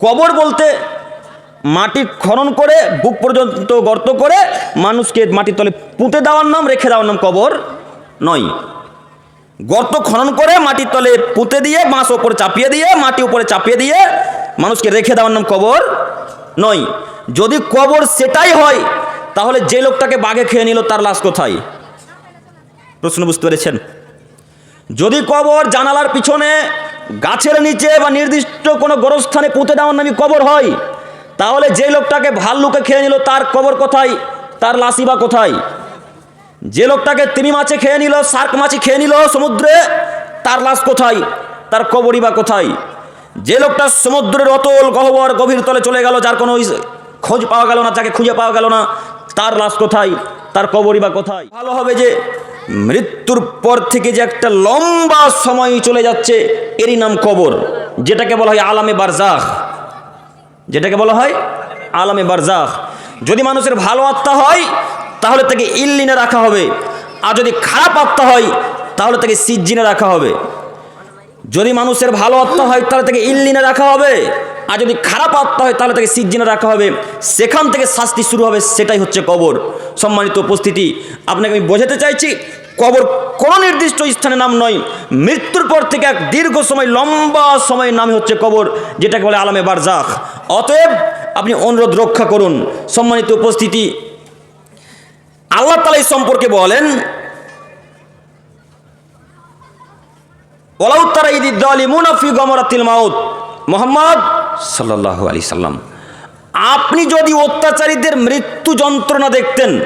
কবর বলতে মাটি খনন করে, বুক পর্যন্ত গর্ত করে, মানুষকে মাটির তলে পুঁতে দেওয়ার নাম, রেখে দেওয়ার নাম কবর নয়। গর্ত খনন করে, মাটির তলে পুঁতে দিয়ে, বাঁশ ওপরে চাপিয়ে দিয়ে, মাটি উপরে চাপিয়ে দিয়ে, মানুষকে রেখে দেওয়ার নাম কবর নয়। যদি কবর সেটাই হয়, তাহলে যে লোকটাকে বাঘে খেয়ে নিল, তার লাশ কোথায়? প্রশ্ন বুঝতে পেরেছেন? যদি কবর জানালার পিছনে গাছের নিচে বা নির্দিষ্ট কোনো গোরস্থানে পুঁতে দেওয়ার নামই কবর হয়, তাহলে যে লোকটাকে ভাল্লুকে খেয়ে নিল, তার কবর কোথায়? তার লাশই বা কোথায়? যে লোকটাকে তিমি মাছে খেয়ে নিল শার্ক মাছি খেয়ে নিল সমুদ্রে, তার লাশ কোথায়? তার কবরই বা কোথায়? যে লোকটা সমুদ্রের অতল গহ্বর, গভীর তলে চলে গেল, যার কোনো খোঁজ পাওয়া গেল না, যাকে খুঁজে পাওয়া গেল না, তার লাশ কোথায়? তার কবরই বা কোথায়? ভালো হবে যে মৃত্যুর পর থেকে যে একটা লম্বা সময় চলে যাচ্ছে, এরই নাম কবর, যেটাকে বলা হয় আলামে বারজাখ। যেটাকে বলা হয় আলামে বারজাখ। যদি মানুষের ভালো আত্মা হয়, তাহলে তাকে ইল্লিনে রাখা হবে। আর যদি খারাপ আত্মা হয়, তাহলে তাকে সিজ্জিনে রাখা হবে। যদি মানুষের ভালো আত্মা হয়, তাহলে তাকে ইল্লিনে রাখা হবে। আর যদি খারাপ আত্মা হয়, তাহলে তাকে সিজ্জিনে রাখা হবে। সেখান থেকে শাস্তি শুরু হবে, সেটাই হচ্ছে কবর। সম্মানিত উপস্থিতি, আপনাকে আমি বোঝাতে চাইছি, কবর কোনো নির্দিষ্ট স্থানের নাম নয়। মৃত্যুর পর থেকে এক দীর্ঘ সময়, লম্বা সময়ের নামই হচ্ছে কবর, যেটাকে বলে আলামে বারজাখ। অতএব আপনি অনুরোধ রক্ষা করুন। সম্মানিত উপস্থিতি, আল্লাহ তালা এই সম্পর্কে বলেন ওলাউ তারা ইদি মুনাফি গমরাতিল মাউত। মোহাম্মদ সাল্লাহ আলি সাল্লাম। আপনি যদি অত্যাচারীদের মৃত্যু যন্ত্রণা দেখতেন,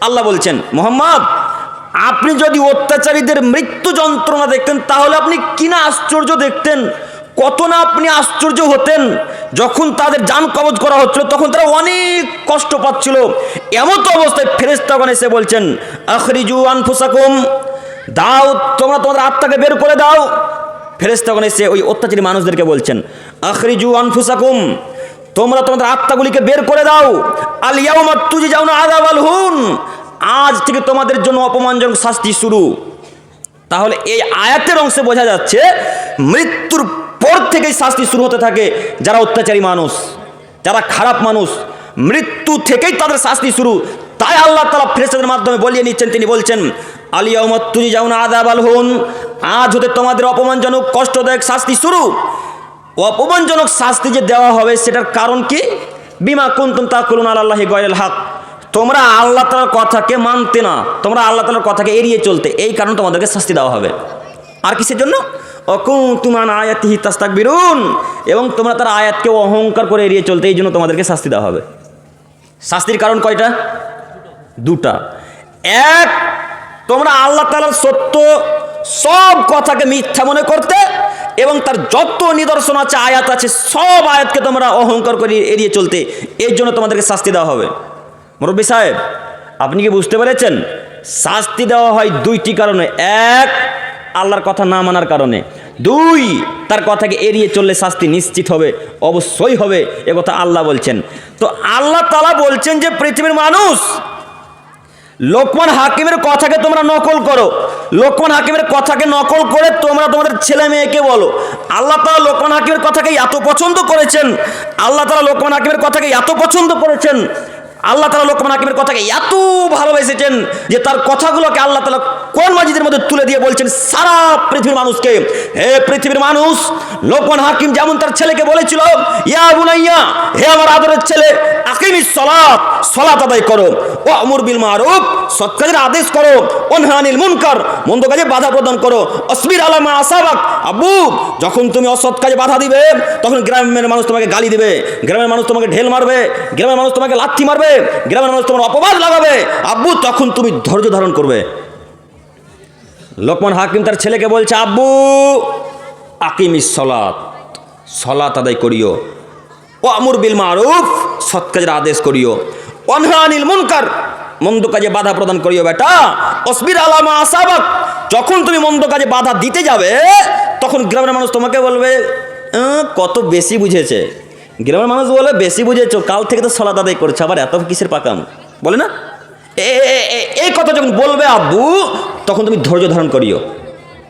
আল্লাহ বলছেন, মোহাম্মদ, আপনি যদি অত্যাচারীদের মৃত্যু যন্ত্রণা দেখতেন, তাহলে আপনি কিনা আশ্চর্য দেখতেন? কত না আপনি আশ্চর্য হতেন? যখন তাদের যান কবজ করা হচ্ছিল, তখন তারা অনেক কষ্ট পাচ্ছিল। এমন তো অবস্থায় ফেরেস্তাগণ এসে বলছেন, আখরিজু আনফুসাকুম, দাও, তোমরা তোমাদের আত্মাকে বের করে দাও। ফেরেস্তাগণ এসে ওই অত্যাচারী মানুষদেরকে বলছেন, আখরিজু আনফুসাকুম, তোমরা তোমাদের আত্মাগুলিকে বের করে দাও। আলিয়াউমা তুজি যাও না আদাব আল হুন, আজ থেকে তোমাদের জন্য অপমানজনক শাস্তি শুরু। তাহলে এই আয়াতের অংশে বোঝা যাচ্ছে, মৃত্যুর পর থেকেই শাস্তি শুরু হতে থাকে যারা অত্যাচারী মানুষ, যারা খারাপ মানুষ। মৃত্যু থেকেই তাদের শাস্তি শুরু তাই আল্লাহ তালা ফেরেস্তাদের মাধ্যমে বলিয়ে নিচ্ছেন, তিনি বলছেন আলিয়া উমত তুই যাও না আদাব আল হুন আজ হতে তোমাদের অপমানজনক, কষ্টদায়ক শাস্তি শুরু। অপমানজনক শাস্তি যে দেওয়া হবে, সেটার কারণ কি? বিমা কুন্তুম তা করুন আল্লাহি গয়েল হক। তোমরা আল্লাহ তালার কথাকে মানতে না, তোমরা আল্লাহ তালার কথাকে এড়িয়ে চলতে, এই কারণে তোমাদেরকে শাস্তি দেওয়া হবে। আর কিসের জন্য? অকুম তুমান আয়াতিহি তাস্তাক বিরুন এবং তোমরা তার আয়াতকে অহংকার করে এড়িয়ে চলতে, এই জন্য তোমাদেরকে শাস্তি দেওয়া হবে। শাস্তির কারণ কয়টা? দুটা। এক, তোমরা আল্লাহ তালার সত্য সব কথাকে মিথ্যা মনে করতে এবং তার যত নিদর্শন আছে, আয়াত আছে, সব আয়াতকে তোমরা অহংকার করে এড়িয়ে চলতে। এর জন্য তোমাদেরকে শাস্তি দেওয়া হবে। মুরব্বী সাহেব, আপনি কি বুঝতে পেরেছেন? শাস্তি দেওয়া হয় দুইটি কারণে। এক, আল্লাহর কথা না মানার কারণে। দুই, তার কথাকে এড়িয়ে চললে শাস্তি নিশ্চিত হবে, অবশ্যই হবে, এ কথা আল্লাহ বলছেন। তো আল্লাহ তালা বলছেন যে, পৃথিবীর মানুষ লোকমান হাকিমের কথাকে তোমরা নকল করো। লোকমান হাকিমের কথাকে নকল করে তোমরা তোমাদের ছেলে মেয়েকে বলো। আল্লাহ তালা লোকমান হাকিমের কথাকে এত পছন্দ করেছেন। আল্লাহ তালা লোকমান হাকিমের কথাকে এত পছন্দ করেছেন। আল্লাহ তালা লোকমান হাকিমের কথাকে এত ভালোবেসেছেন যে তার কথাগুলোকে আল্লাহ তালা কোন মাজিদের মধ্যে তুলে দিয়ে বলছেন, সারা পৃথিবীর মানুষকে, হে পৃথিবীর মানুষ, লোকমান হাকিম যেমন তার ছেলেকে বলেছিল, ইয়া বুনাইয়া, হে আমার আদরের ছেলে আকিমি সলাত সলাত আদায় করো ও আমর বিল মারুফ সৎ কাজের আদেশ করো। অনহানিল মুনকার, মন্দ কাজে বাধা প্রদান করো। অসবির আলামা আসাবাক। আব্বু, যখন তুমি অসৎ কাজে বাধা দিবে, তখন গ্রামের মানুষ তোমাকে গালি দিবে। গ্রামের মানুষ তোমাকে ঢেল মারবে। গ্রামের মানুষ তোমাকে লাথি মারবে। গ্রামের মানুষ তোমার অপবাদ লাগাবে। আব্বু, তখন তুমি ধৈর্য ধারণ করবে। লোকমান হাকিম তার ছেলেকে বলছে, আব্বু আকিমি সলাত। সলাত আদায় করিও। ও আমর বিল মারুফ সৎ কাজের আদেশ করিও। অনহানিল মুনকার মন্দ কাজে বাধা প্রদান করিও বেটা। অসবির আলামা আসাবাক। যখন তুমি মন্দ কাজে বাধা দিতে যাবে তখন গ্রামের মানুষ তোমাকে বলবে "আহ, কত বেশি বুঝেছে। গ্রামের মানুষ বলে বেশি বুঝেছ কাল থেকে তো সলাত আদায় করছে আবার এত কিসের পাকাম? বলে না? এ- এ- এ- এই কথা যখন বলবে আব্বু তখন তুমি ধৈর্য ধারণ করিও।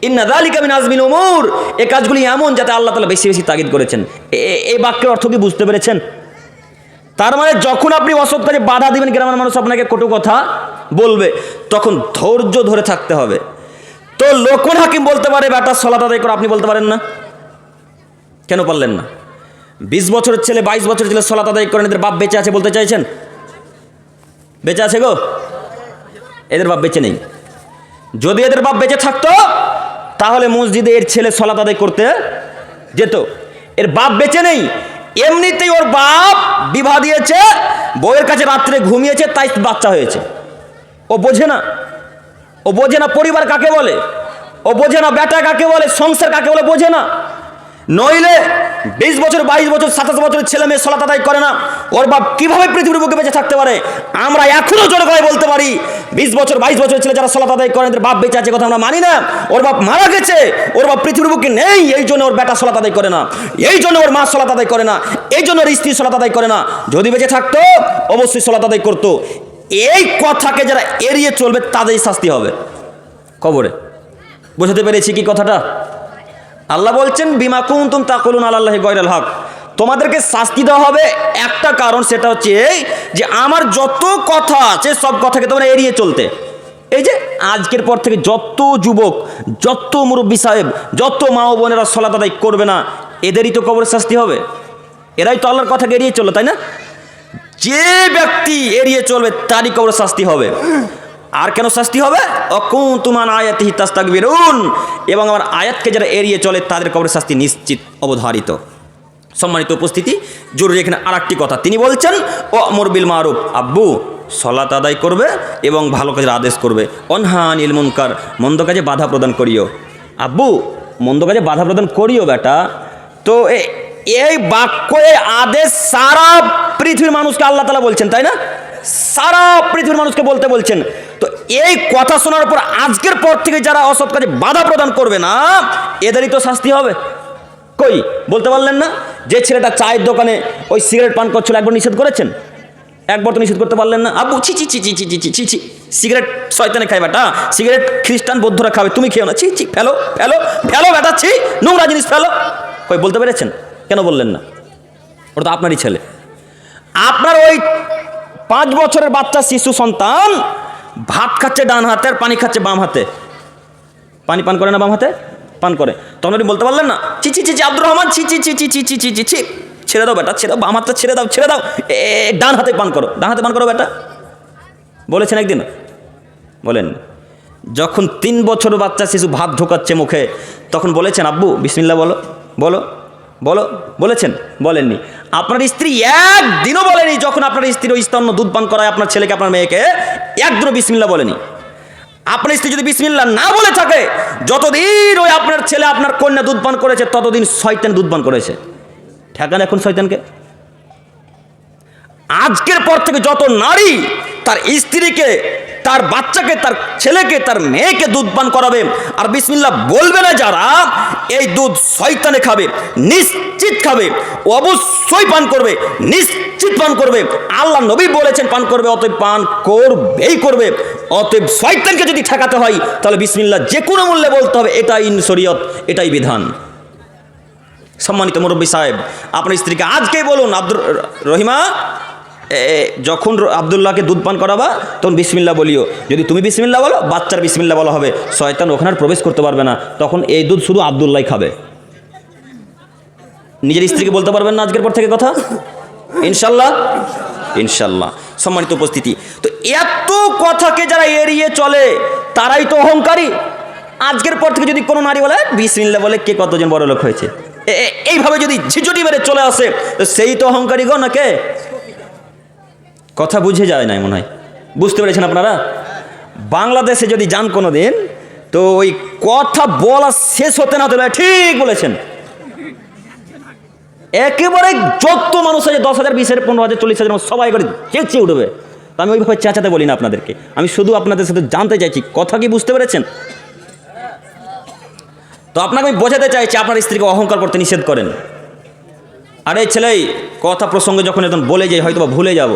ইন্না দালিকা মিন আজমিল উমুর। এই কাজগুলি এমন যাতে আল্লাহ তাআলা বেশি বেশি তাগিদ করেছেন। এ- এ- এই বাক্যের অর্থ কি বুঝতে পেরেছেন? তার মানে যখন আপনি অসৎ কাজে বাধা দিবেন গ্রামের মানুষ আপনাকে কটু কথা বলবে, তখন ধৈর্য ধরে থাকতে হবে। তো লোকন হাকিম বলতে পারে, বেটা সলাত আদায় করে। আপনি বলতে পারেন না। কেন পারলেন না? বিশ বছরের ছেলে, বাইশ বছরের ছেলে সলাত আদায় করেন, এদের বাপ বেঁচে আছে বলতে চাইছেন? বেঁচে আছে গো? এদের বাপ বেঁচে নেই। যদি এদের বাপ বেঁচে থাকতো, তাহলে মসজিদে এর ছেলে সলাত আদায় করতে যেত। এর বাপ বেঁচে নেই, এমনিতেই ওর বাপ বিবাহ দিয়েছে, বউয়ের কাছে রাত্রে ঘুমিয়েছে, তাই বাচ্চা হয়েছে। ও বোঝে না। ও বোঝে না পরিবার কাকে বলে। ও বোঝে না বেটা কাকে বলে, সংসার কাকে বলে, বোঝে না। নইলে বিশ বছর, বাইশ বছর, সাতাশ বছর ছেলে মেয়ে সলাত আদায় করে না। ওর বাপ কীভাবে পৃথিবীর বুকে বেঁচে থাকতে পারে? আমরা এখনও জোর করে বলতে পারি বিশ বছর, বাইশ বছর ছেলে যারা সলাত আদায় করে এদের বাপ বেঁচে আছে কথা আমরা মানি না। ওর বাপ মারা গেছে, ওর বাপ পৃথিবীর বুকে নেই, এই জন্য ওর বেটা সলাত আদায় করে না। এই জন্য ওর মা সলাত আদায় করে না। এই জন্য ওর স্ত্রী সলাত আদায় করে না। যদি বেঁচে থাকতো, অবশ্যই সলাত আদায় করতো। এই কথাকে যারা এড়িয়ে চলবে, তাদেরই শাস্তি হবে। কবরে। বুঝতে পেরেছি কি কথাটা? আল্লাহ বলছেন, বিমা কুন্তুম তাকুলুন আল্লাহ গয়রাল হক। তোমাদেরকে শাস্তি দেওয়া হবে। একটা কারণ সেটা হচ্ছে এই যে আমার যত কথা আছে, সব কথাকে তোমরা এড়িয়ে চলতে। এই যে আজকের পর থেকে যত যুবক, যত মুরব্বী সাহেব, যত মা ও বোনেরা সলাত আদায় করবে না, এদেরই তো কবরের শাস্তি হবে। এরাই তো আল্লাহর কথাকে এড়িয়ে চলল, তাই না? যে ব্যক্তি এড়িয়ে চলবে, তারই কবর শাস্তি হবে। আর কেন শাস্তি হবে? অকুন তুমান আয়াতিহি তাস্তাক বেরুন এবং আমার আয়াতকে যারা এড়িয়ে চলে, তাদের কবরের শাস্তি নিশ্চিত অবধারিত। সম্মানিত উপস্থিতি, জরুরি এখানে আর কথা। তিনি বলছেন ও মরবিল মারুফ। আব্বু, সলাত আদায় করবে এবং ভালো কাজের আদেশ করবে। অনহান ইল মুনকার। মন্দ কাজে বাধা প্রদান করিও। আব্বু, মন্দ কাজে বাধা প্রদান করিও বেটা। তো এই বাক্য এই আদেশ সারা পৃথিবীর মানুষকে আল্লাহ তালা বলছেন, তাই না? সারা পৃথিবীর মানুষকে বলতে বলছেন। তো এই কথা শোনার পর আজকের পর থেকে যারা অসৎ কাজে বাধা প্রদান করবে না, এদেরই তো শাস্তি হবে। কই? বলতে পারলেন না? যে ছেলেটা চায়ের দোকানে ওই সিগারেট পান করছিল, একবার নিষেধ করেছেন? একবার তো নিষেধ করতে পারলেন না। আবু ছি ছি ছি ছি ছি ছি ছি ছি সিগারেট শয়তানে খাই বেটা। সিগারেট খ্রিস্টান বৌদ্ধরা খাবে, তুমি খেও না। ছি ছি, ফেলো ফেলো ফেলো বেটা, ছি, নোংরা জিনিস ফেলো। কই, বলতে পেরেছেন? কেন বললেন না? ওটা তো আপনারই ছেলে। আপনার ওই পাঁচ বছরের বাচ্চা শিশু সন্তান ভাত খাচ্ছে ডান হাতে আর পানি খাচ্ছে বাম হাতে। পানি পান করে না বাম হাতে? পান করে। তখন আপনি বলতে পারলেন না ছি ছি ছি আব্দুর রহমান ছি ছি ছি ছি ছি ছি ছি ছি ছি ছেড়ে দাও বেটা ছেড়ে দাও হাতটা ছেড়ে দাও ছেড়ে দাও এ ডান হাতে পান করো ডান হাতে পান করো বেটা বলেছেন একদিন বলেন যখন তিন বছর বাচ্চা শিশু ভাত ঢোকাচ্ছে মুখে তখন বলেছেন আব্বু বিসমিল্লা বলো বলো বলো বলেছেন বলেননি আপনার স্ত্রী একদিনও বলেনি যখন আপনার স্ত্রীর ওই স্তন্য দুধ পান করায় আপনার ছেলেকে আপনার মেয়েকে একদিনও বিসমিল্লা বলেনি আপনার স্ত্রী যদি বিসমিল্লা না বলে থাকে, যতদিন ওই আপনার ছেলে আপনার কন্যা দুধ পান করেছে, ততদিন শয়তান দুধ পান করেছে। ঠেকান এখন শয়তানকে? আজকের পর থেকে যত নারী তার স্ত্রীকে, তার বাচ্চাকে, তার ছেলেকে, তার মেয়েকে দুধ পান করাবে, আর বিসমিল্লা বলবে না যারা, এই দুধ শয়তানে খাবে, নিশ্চিত খাবে, অবশ্যই পান করবে, নিশ্চিত পান করবে। আল্লাহ নবী বলেছেন, পান করবে, অতএব পান করবেই করবে। অতএব শয়তানকে যদি ঠেকাতে হয়, তাহলে বিসমিল্লা যে কোনো মূল্যে বলতে হবে, এটাই শরীয়ত, এটাই বিধান। সম্মানিত মুরব্বী সাহেব, আপনার স্ত্রীকে আজকেই বলুন, আব্দুর রহিমা যখন আবদুল্লাহকে দুধ পান করাবা, তখন বিসমিল্লা বলিও। যদি তুমি বিসমিল্লা বলো, বাচ্চার বিসমিল্লা বলা হবে। শয়তান ওখানে প্রবেশ করতে পারবে না। তখন এই দুধ শুধু আবদুল্লাহ খাবে। নিজের স্ত্রীকে বলতে পারবেন না আজকের পর থেকে কথা? ইনশাল্লাহ? ইনশাল্লাহ। সম্মানিত উপস্থিতি। তো এত কথাকে যারা এড়িয়ে চলে তারাই তো অহংকারী। আজকের পর থেকে যদি কোনো নারী বলে বিসমিল্লা বলে কে কতজন বড় লোক হয়েছে? এইভাবে যদি ঝিঝুটি মেরে চলে আসে তো সেই তো অহংকারী গো না কে? কথা বুঝে যায় না মনে হয়। বুঝতে পেরেছেন আপনারা? বাংলাদেশে যদি যান কোনো দিন তো ওই কথা বলা শেষ হতে না পারে, ঠিক বলেছেন। একেবারে যত মানুষ আছে, দশ হাজার, বিশ হাজার, পনেরো হাজার, চল্লিশ হাজার সবাই করে চেঁচিয়ে উঠবে। তো আমি ওইভাবে চেঁচাতে বলি না আপনাদেরকে। আমি শুধু আপনাদের সাথে জানতে চাইছি, কথা কি বুঝতে পেরেছেন? তো আপনাকে আমি বোঝাতে চাইছি, আপনার স্ত্রীকে অহংকার করতে নিষেধ করেন। আরে ছেলে কথা প্রসঙ্গে যখন এখন বলে যাই হয়তো ভুলে যাব